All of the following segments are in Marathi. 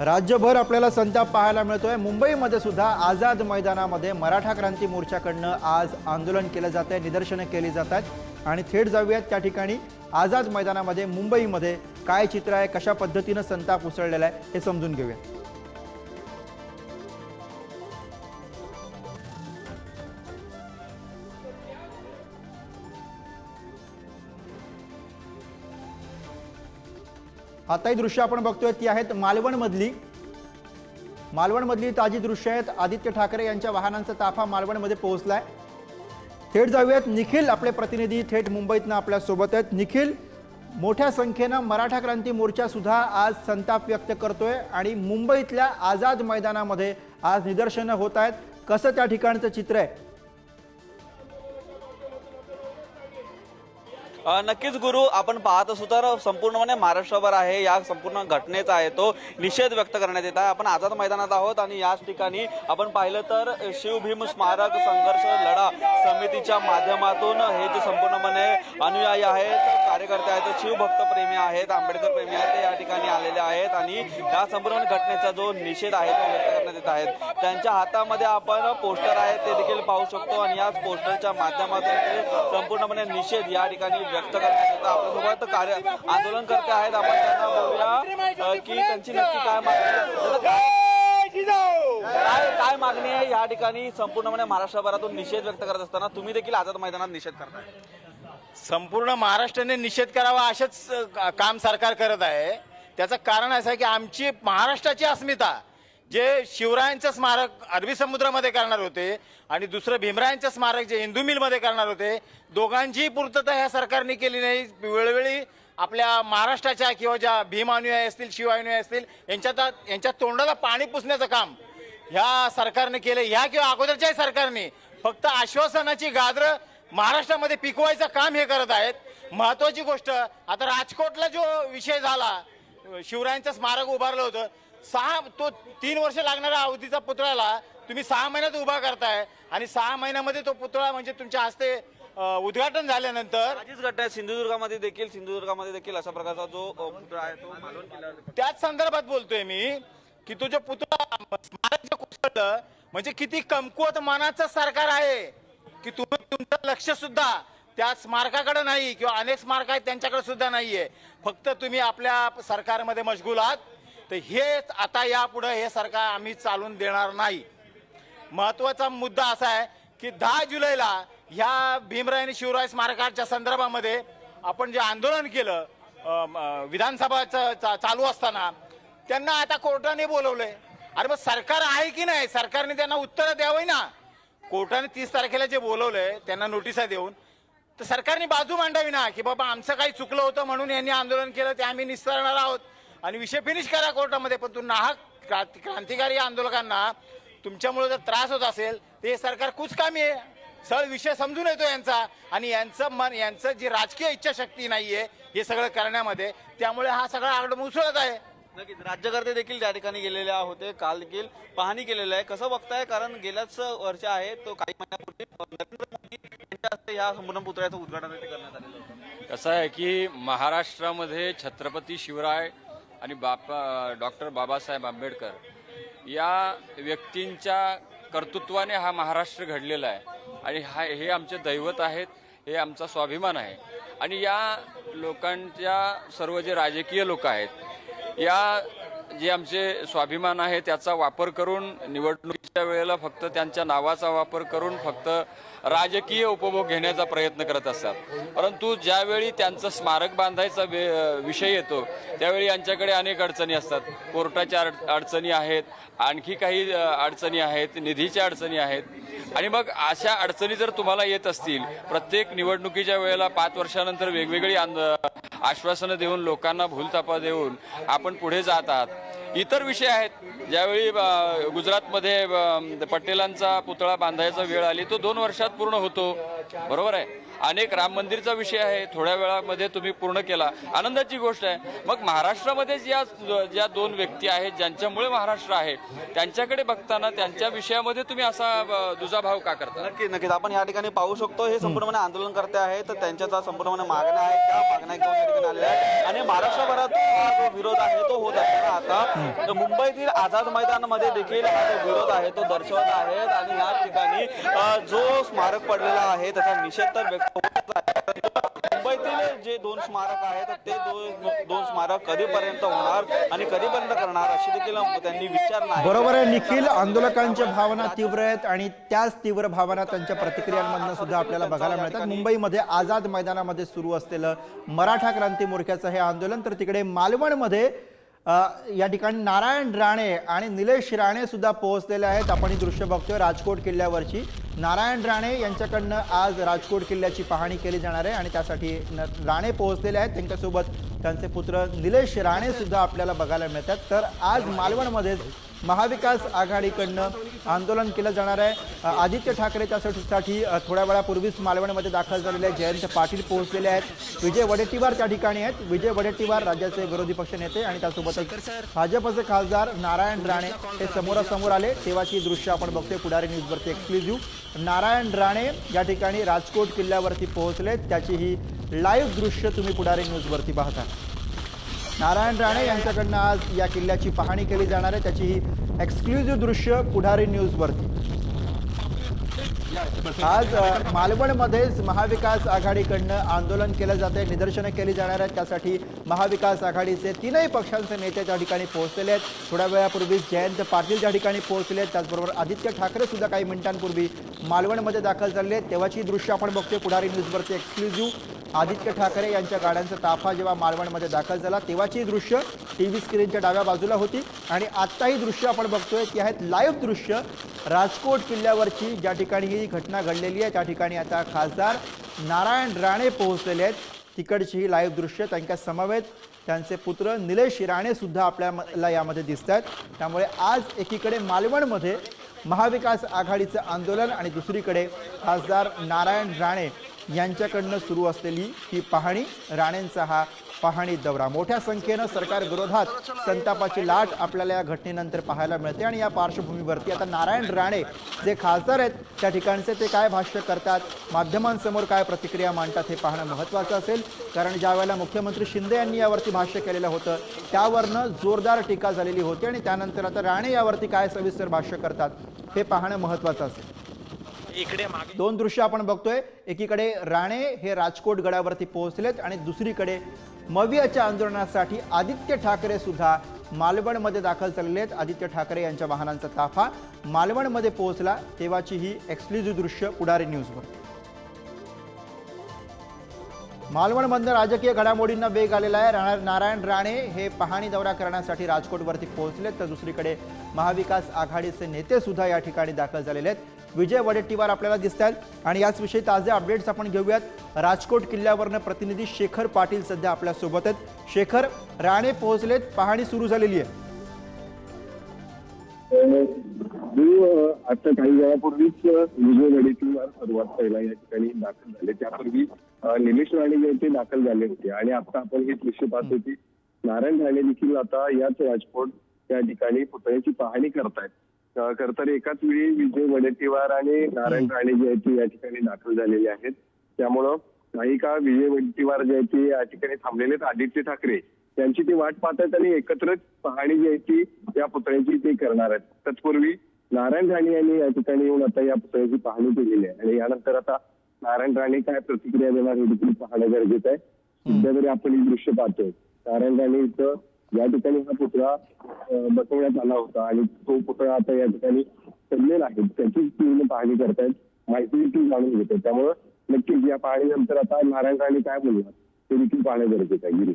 राज्यभर आपल्याला संताप पाहायला मिळतोय. मुंबईमध्ये सुद्धा आझाद मैदानामध्ये मराठा क्रांती मोर्चाकडनं आज आंदोलन केलं जात आहे निदर्शनं केली जात आहेत आणि थेट जाऊयात त्या ठिकाणी आझाद मैदानामध्ये मुंबईमध्ये काय चित्र आहे कशा पद्धतीनं संताप उसळलेला आहे हे समजून घेऊया आता ही दृश्य आपण बघतोय ती आहेत मालवणमधली. मालवणमधली ताजी दृश्य आहेत. आदित्य ठाकरे यांच्या वाहनांचा ताफा मालवणमध्ये पोहोचलाय. थेट जाऊयात. निखिल आपले प्रतिनिधी थेट मुंबईतनं आपल्यासोबत आहेत. निखिल मोठ्या संख्येनं मराठा क्रांती मोर्चा सुद्धा आज संताप व्यक्त करतोय आणि मुंबईतल्या आझाद मैदानामध्ये आज निदर्शनं होत आहेत. कसं त्या ठिकाणचं चित्र आहे? नक्कीच गुरु आपण पाहत असू तर संपूर्णपणे महाराष्ट्रभर आहे. या संपूर्ण घटनेचा आहे तो निषेध व्यक्त करण्यात येत आहे. आपण आझाद मैदानात आहोत आणि याच ठिकाणी आपण पाहिलं तर शिवभीम स्मारक संघर्ष लढा समितीच्या माध्यमातून हे जे संपूर्णपणे अनुयायी आहेत कार्यकर्ते आहेत शिवभक्त प्रेमी आहेत आंबेडकर प्रेमी आहेत ते या ठिकाणी आलेले आहेत. आणि या संपूर्ण घटनेचा जो निषेध आहे तो व्यक्त येत आहेत. त्यांच्या हातामध्ये आपण पोस्टर आहेत ते देखील पाहू शकतो आणि याच पोस्टरच्या माध्यमातून ते संपूर्णपणे निषेध या ठिकाणी व्यक्त करण्यात येतं आपल्यासोबत कार्य आंदोलन करते आहेत. आपण त्यांना बोलूया की त्यांची नक्की काय मागणी आहे. काय काय मागणी आहे? या ठिकाणी संपूर्णपणे महाराष्ट्रभरातून निषेध व्यक्त करत असताना तुम्ही देखील आझाद मैदानात निषेध करताय. संपूर्ण महाराष्ट्राने निषेध करावा असेच काम सरकार करत आहे. त्याचं कारण असं आहे की आमची महाराष्ट्राची अस्मिता जे शिवरायांचं स्मारक अरबी समुद्रामध्ये करणार होते आणि दुसरं भीमरायांचं स्मारक जे हिंदू मिलमध्ये करणार होते दोघांचीही पूर्तता ह्या सरकारने केली नाही. वेळोवेळी आपल्या महाराष्ट्राच्या किंवा ज्या भीम अनुयायी असतील शिव अनुयायी असतील यांच्यात यांच्या तोंडाला पाणी पुसण्याचं काम ह्या सरकारने केलं. ह्या किंवा अगोदरच्याही सरकारने फक्त आश्वासनाची गाजरं महाराष्ट्रामध्ये पिकवायचं काम हे करत आहेत. महत्वाची गोष्ट आता राजकोटला जो विषय झाला शिवरायांचं स्मारक उभारलं होतं सहा तो तीन वर्ष लागणाऱ्या अवधीचा पुतळ्याला तुम्ही सहा महिन्यात उभा करताय आणि सहा महिन्यामध्ये तो पुतळा म्हणजे तुमच्या हस्ते उद्घाटन झाल्यानंतर घटना सिंधुदुर्गामध्ये देखील सिंधुदुर्गामध्ये देखील अशा प्रकारचा जो पुतळा आहे तो मालवण किल्ल्यावर त्याच संदर्भात बोलतोय मी की तो जो पुतळा स्मारक जे कोसळलं म्हणजे किती कमकुवत मनाचं सरकार आहे की तुम्ही तुमचं लक्ष सुद्धा त्या स्मारकाकडे नाही किंवा अनेक स्मारक आहेत त्यांच्याकडे सुद्धा नाहीये. फक्त तुम्ही आपल्या सरकारमध्ये मशगूल आहात. तर हेच आता यापुढं हे सरकार आम्ही चालून देणार नाही. महत्त्वाचा मुद्दा असा आहे की दहा जुलैला ह्या भीमराय आणि शिवराय स्मारकाच्या संदर्भामध्ये आपण जे आंदोलन केलं विधानसभाचं चा- चालू असताना त्यांना आता कोर्टाने बोलवलंय. अरे मग सरकार आहे की नाही? सरकारने त्यांना उत्तरं द्यावं ना? कोर्टाने तीस तारखेला जे बोलवलंय त्यांना नोटिसा देऊन तर सरकारने बाजू मांडावी ना? की बाबा आमचं काही चुकलं होतं म्हणून यांनी आंदोलन केलं ते आम्ही निस्तारणार आहोत. आणि विषय फिनिश करा कोर्टामध्ये पण तू नाहक क्रांती- क्रांतिकारी आंदोलकांना तुमच्यामुळे जर त्रास होत असेल तर हे सरकार कुचकामी आहे. सरळ विषय समजून येतो यांचा. आणि यांचं मन यांचं जी राजकीय इच्छाशक्ती नाहीये हे सगळं करण्यामध्ये त्यामुळे हा सगळा आगड मुसळत आहे. नक्कीच राज्यकर्ते देखील त्या ठिकाणी गेलेले होते काल देखील पाहणी केलेलं आहे. कसं बघताय? कारण गेल्याच वर्ष आहे तो काही महिन्यापूर्वी नरेंद्र मोदी यांच्या हस्ते या संपूर्ण पुतळ्याचं उद्घाटन करण्यात आलेलं होतं. कसं आहे की महाराष्ट्रामध्ये छत्रपती शिवराय आणि बापा डॉक्टर बाबासाहेब आंबेडकर या व्यक्तींच्या कर्तृत्वाने हा महाराष्ट्र घडलेला आहे. आणि हा हे आमचे दैवत आहेत हे आमचा स्वाभिमान आहे. आणि या लोकांच्या सर्व जे राजकीय लोक आहेत या जे आमचे स्वाभिमान आहे त्याचा वापर करून निवडणुकीच्या वेळेला फक्त त्यांच्या नावाचा वापर करून फक्त राजकीय उपभोग घेण्याचा प्रयत्न करत असतात. परंतु ज्यावेळी त्यांचं स्मारक बांधायचा वे- विषय येतो त्यावेळी यांच्याकडे अनेक अडचणी असतात. कोर्टाच्या अड- अडचणी आहेत आणखी काही अडचणी आहेत निधीच्या अडचणी आहेत. आणि मग अशा अडचणी जर तुम्हाला येत असतील प्रत्येक निवडणुकीच्या वेळेला पाच वर्षानंतर वेगवेगळी आश्वासनं देऊन लोकांना भूलथापा देऊन आपण पुढे जात आहात. इतर विषय आहेत. ज्यावेळी गुजरातमध्ये पटेलांचा पुतळा बांधायचा वेळ आली तो दोन वर्षात पूर्ण होतो. बरोबर आहे? अनेक राम मंदिरचा विषय आहे. थोड्या वेळामध्ये तुम्ही पूर्ण केला. आनंदाची गोष्ट आहे. मग महाराष्ट्रामध्ये ज्या ज्या दोन व्यक्ती आहेत ज्यांच्यामुळे महाराष्ट्र आहे त्यांच्याकडे बघताना त्यांच्या विषयामध्ये तुम्ही असा दुजाभाव का करता? नक्की नक्कीच. आपण या ठिकाणी पाहू शकतो हे संपूर्णपणे आंदोलन करते आहे तर त्यांच्या संपूर्णपणे मागण्या आहेत. त्या मागण्या घेऊन या ठिकाणी आलेल्या आहेत. आणि महाराष्ट्रभरात जो विरोध आहे तो होत असताना आता तर मुंबईतील आझाद मैदानामध्ये देखील हा जो विरोध आहे तो दर्शवत आहेत आणि या ठिकाणी जो स्मारक पडलेला आहे त्याचा निषेध तर व्यक्त होत मुंबईतील जे दोन स्मारक आहेत ते दोन दोन स्मारक कधीपर्यंत होणार आणि कधीपर्यंत करणार अशी देखील त्यांनी विचारणार बरोबर आहे निखिल. आंदोलकांच्या भावना तीव्र आहेत आणि त्याच तीव्र भावना त्यांच्या प्रतिक्रियांमधनं सुद्धा आपल्याला बघायला मिळतात. मुंबईमध्ये आझाद मैदानामध्ये सुरू असलेलं मराठा क्रांती मोर्चाचं हे आंदोलन तर तिकडे मालवणमध्ये अ, या ठिकाणी नारायण राणे आणि निलेश राणे सुद्धा पोहोचलेले आहेत. आपण ही दृश्य बघतोय राजकोट किल्ल्यावरची. नारायण राणे यांच्याकडनं आज राजकोट किल्ल्याची पाहणी केली जाणार आहे आणि त्यासाठी न- राणे पोहोचलेले आहेत. त्यांच्यासोबत त्यांचे पुत्र निलेश राणे सुद्धा आपल्याला बघायला मिळतात. तर आज मालवणमध्येच महाविकास आघाडीकडनं आंदोलन केलं जाणार आहे. आदित्य ठाकरे त्यासाठी थोड्या वेळापूर्वीच मालवणमध्ये दाखल झालेले जयंत पाटील पोहोचलेले आहेत. विजय वडेट्टीवार त्या ठिकाणी आहेत. विजय वडेट्टीवार राज्याचे विरोधी पक्ष नेते आणि त्यासोबतच भाजपचे खासदार नारायण राणे हे समोरासमोर आले. तेव्हाची दृश्य आपण बघतोय. पुढारी न्यूजवरती एक्सक्लुझिव्ह नारायण राणे या ठिकाणी राजकोट किल्ल्यावरती पोहोचले त्याची ही लाईव्ह दृश्य तुम्ही पुढारी न्यूजवरती पाहता. नारायण राणे यांच्याकडनं आज या किल्ल्याची पाहणी केली जाणार आहे. त्याची ही एक्सक्लुझिव्ह दृश्य पुढारी न्यूजवरती आज मालवणमध्येच महाविकास आघाडीकडनं आंदोलन केलं जात आहे निदर्शनं केली जाणार आहेत. त्यासाठी महाविकास आघाडीचे तीनही पक्षांचे नेते त्या ठिकाणी पोहोचलेले आहेत. थोड्या वेळापूर्वी जयंत पाटील त्या ठिकाणी पोहोचले आहेत. त्याचबरोबर आदित्य ठाकरे सुद्धा काही मिनिटांपूर्वी मालवणमध्ये दाखल झाले आहेत. तेव्हाची दृश्य आपण बघतोय पुढारी न्यूजवरती एक्सक्लुझिव्ह आदित्य ठाकरे यांच्या गाड्यांचा ताफा जेव्हा मालवणमध्ये दाखल झाला तेव्हाची दृश्य टी व्ही स्क्रीनच्या डाव्या बाजूला होती. आणि आत्ताही दृश्य आपण बघतोय ती आहेत लाईव्ह दृश्य राजकोट किल्ल्यावरची. ज्या ठिकाणी ही घटना घडलेली आहे त्या ठिकाणी आता खासदार नारायण राणे पोहोचलेले आहेत. तिकडची ही लाईव्ह दृश्य त्यांच्या समवेत त्यांचे पुत्र निलेश राणे सुद्धा आपल्याला यामध्ये दिसत आहेत. त्यामुळे आज एकीकडे मालवणमध्ये महाविकास आघाडीचं आंदोलन आणि दुसरीकडे खासदार नारायण राणे यांच्याकडनं सुरू असलेली ही पाहणी राणेंचा हा पाहणी दौरा. मोठ्या संख्येनं सरकार विरोधात संतापाची लाट आपल्याला या घटनेनंतर पाहायला मिळते आणि या पार्श्वभूमीवरती आता नारायण राणे जे खासदार आहेत त्या ठिकाणचे ते काय भाष्य करतात माध्यमांसमोर काय प्रतिक्रिया मांडतात हे पाहणं महत्त्वाचं असेल. कारण ज्या वेळेला मुख्यमंत्री शिंदे यांनी यावरती भाष्य केलेलं होतं त्यावरनं जोरदार टीका झालेली होती आणि त्यानंतर आता राणे यावरती काय सविस्तर भाष्य करतात हे पाहणं महत्त्वाचं असेल. दोन दृश्य आपण बघतोय. एकीकडे राणे हे राजकोट गडावरती पोहोचलेत आणि दुसरीकडे मवियाच्या आंदोलनासाठी आदित्य ठाकरे सुद्धा मालवणमध्ये दाखल झालेले आहेत. आदित्य ठाकरे यांच्या वाहनांचा ताफा मालवणमध्ये पोहोचला. तेव्हाची ही एक्सक्लुझिव्ह दृश्य पुढारी न्यूजवर मालवणमधनं राजकीय घडामोडींना वेग आलेला आहे. राणा नारायण राणे हे पाहणी दौरा करण्यासाठी राजकोटवरती पोहोचले तर दुसरीकडे महाविकास आघाडीचे नेते सुद्धा या ठिकाणी दाखल झालेले आहेत. विजय वडेट्टीवार आपल्याला दिसत आहेत. आणि याचविषयी ताजे अपडेट्स आपण घेऊयात. राजकोट किल्ल्यावरनं प्रतिनिधी शेखर पाटील सध्या आपल्यासोबत आहेत. शेखर राणे पोहोचलेत. पाहणी सुरू झालेली आहे. मी आता काही वेळापूर्वीच अ, विजय वडेट्टीवार सुरुवात पहिला या ठिकाणी दाखल झाले. त्यापूर्वी निलेश राणे जे ते दाखल झाले होते. आणि आता आपण हे दृश्य पाहत होते नारायण राणे देखील आता याच राजकोट या ठिकाणी पुतळ्याची पाहणी करतायत. अ, तर एकाच वेळी विजय वडेट्टीवार आणि नारायण राणे जे आहेत ते या ठिकाणी दाखल झालेले आहेत. त्यामुळं काही का विजय वडेट्टीवार जे आहेत ते या ठिकाणी थांबलेले आहेत आदित्य ठाकरे त्यांची ती वाट पाहत आहेत आणि एकत्रच पाहणी जी आहे ती या पुतळ्याची ते करणार आहेत. तत्पूर्वी नारायण राणे यांनी या ठिकाणी येऊन आता या पुतळ्याची पाहणी केलेली आहे. आणि यानंतर आता नारायण राणे काय प्रतिक्रिया देणार हे देखील पाहणं गरजेचं आहे. सध्या तरी आपण हे दृश्य पाहतोय. नारायण राणे इथं या ठिकाणी हा पुतळा बसवण्यात आला होता आणि तो पुतळा आता या ठिकाणी सजलेला आहे. त्याची पूर्ण पाहणी करतायत माहिती देखील जाणून घेतात त्यामुळे नक्कीच या पाहणीनंतर आता नारायण राणे काय बोलणार ते देखील पाहणं गरजेचं आहे. गिरी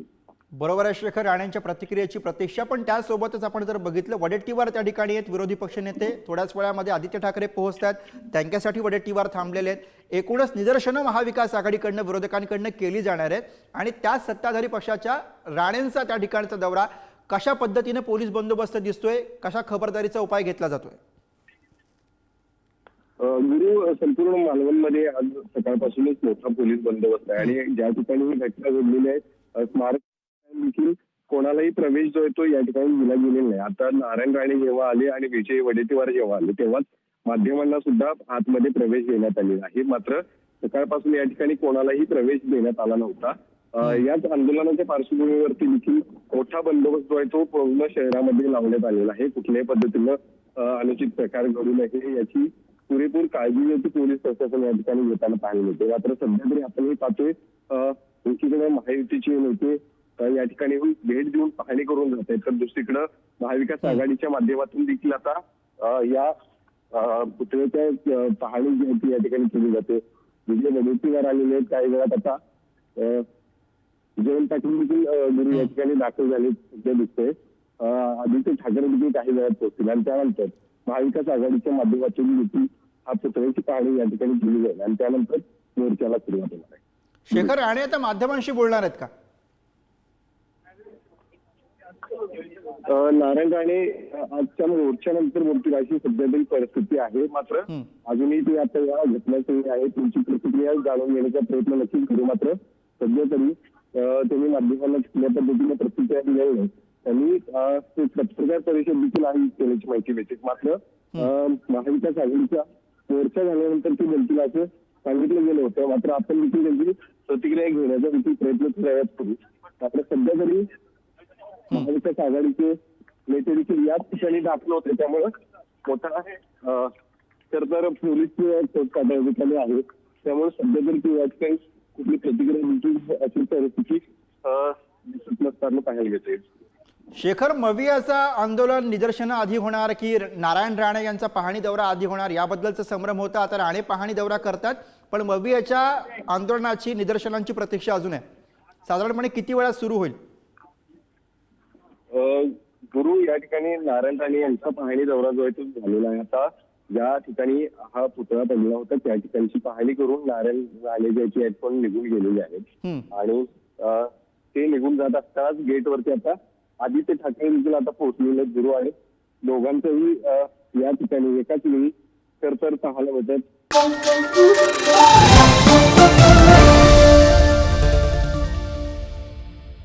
बरोबर आहे शेखर राणेंच्या प्रतिक्रियेची प्रतीक्षा पण त्यासोबतच आपण जर बघितलं वडेट्टीवार त्या ठिकाणी आहेत विरोधी पक्षनेते थोड्याच वेळामध्ये आदित्य ठाकरे पोहोचतात त्यांच्यासाठी वडेट्टीवार थांबलेले आहेत. एकूणच निदर्शनं महाविकास आघाडीकडनं विरोधकांकडनं केली जाणार आहेत. आणि त्या सत्ताधारी पक्षाच्या राणेंचा त्या ठिकाणचा दौरा कशा पद्धतीने पोलीस बंदोबस्त दिसतोय कशा खबरदारीचा उपाय घेतला जातोय? गुरु संपूर्ण मालवणमध्ये आज सकाळपासूनच मोठा पोलीस बंदोबस्त आहे. आणि ज्या ठिकाणी ही घटना घडलेली आहे स्मारक देखील कोणालाही प्रवेश जो आहे तो या ठिकाणी दिला गेलेला नाही. आता नारायण राणे जेव्हा आले आणि विजय वडेट्टीवार जेव्हा आले तेव्हाच माध्यमांना सुद्धा आतमध्ये प्रवेश देण्यात आलेला आहे. मात्र सकाळपासून या ठिकाणी कोणालाही प्रवेश देण्यात आला नव्हता. याच आंदोलनाच्या पार्श्वभूमीवरती देखील मोठा बंदोबस्त जो आहे तो पूर्ण शहरामध्ये लावण्यात आलेला आहे. कुठल्याही पद्धतीनं अनुचित प्रकार घडू नये याची पुरेपूर काळजी जी आहे ती पोलीस प्रशासन या ठिकाणी घेताना पाहायला मिळते. मात्र सध्या तरी आपण हे पाहतोय एकीकडे महायुतीचे नेते या ठिकाणी भेट देऊन पाहणी करून जात. आहेत तर दुसरीकडे महाविकास आघाडीच्या माध्यमातून देखील आता या पुतळ्याच्या पाहणी जी आहे ती या ठिकाणी केली जाते. विजय वडेट्टीवार आलेले आहेत काही वेळात आता. जयंत पाटील देखील गुरु या ठिकाणी दाखल झाले सध्या दिसतंय. अं, आदित्य ठाकरे देखील काही वेळात पोहोचतील. आणि त्यानंतर महाविकास आघाडीच्या माध्यमातून देखील हा पुतळ्याची पाहणी या ठिकाणी केली जाईल. आणि त्यानंतर मोर्चाला सुरुवात होणार आहे. शेखर राणे आता माध्यमांशी बोलणार आहेत का? नारायण राणे आजच्या मोर्चानंतर बोलतील अशी सध्या तरी परिस्थिती आहे. मात्र. अजूनही ते आता या घटनास्थळी आहे तुमची प्रतिक्रिया जाणून घेण्याचा प्रयत्न नक्कीच करू. मात्र सध्या तरी त्यांनी माध्यमांना कुठल्या पद्धतीने प्रतिक्रिया नाही त्यांनी ते पत्रकार परिषद देखील आहे केल्याची माहिती मिळते. मात्र महाविकास आघाडीचा मोर्चा झाल्यानंतर ते बोलतील असं सांगितलं गेलं होतं. मात्र आपण देखील त्यांची प्रतिक्रिया घेण्याचा देखील प्रयत्न करायला करू मात्र सध्या तरी महाविकास आघाडीचे नेते देखील याच ठिकाणी दाखल होते. त्यामुळं मोठा अं, तर तर पोलीस ठिकाणी आहे त्यामुळे सध्या तरी ते या ठिकाणी कुठली प्रतिक्रिया देखील अशी परिस्थिती दिसत नसताना पाहायला मिळते. शेखर मवियाचा आंदोलन निदर्शनं आधी होणार की नारायण राणे यांचा पाहणी दौरा आधी होणार? याबद्दलचा संभ्रम होता आता राणे पाहणी दौरा करतात पण मवियाच्या आंदोलनाची निदर्शनांची प्रतीक्षा अजून आहे. साधारणपणे किती वेळा सुरू होईल? गुरु या ठिकाणी नारायण राणे यांचा पाहणी दौरा जो आहे तो झालेला आहे. आता ज्या ठिकाणी हा पुतळा पडला होता त्या ठिकाणची पाहणी करून नारायण राणे ज्याची आहेत पण निघून गेलेले आहेत. आणि ते निघून जात असतानाच गेटवरती आता आदित्य ठाकरे देखील आता पोहोचलेले आहेत. गुरु आणि दोघांचंही या ठिकाणी एकाच वेळी तर तर पाहायला मिळतात.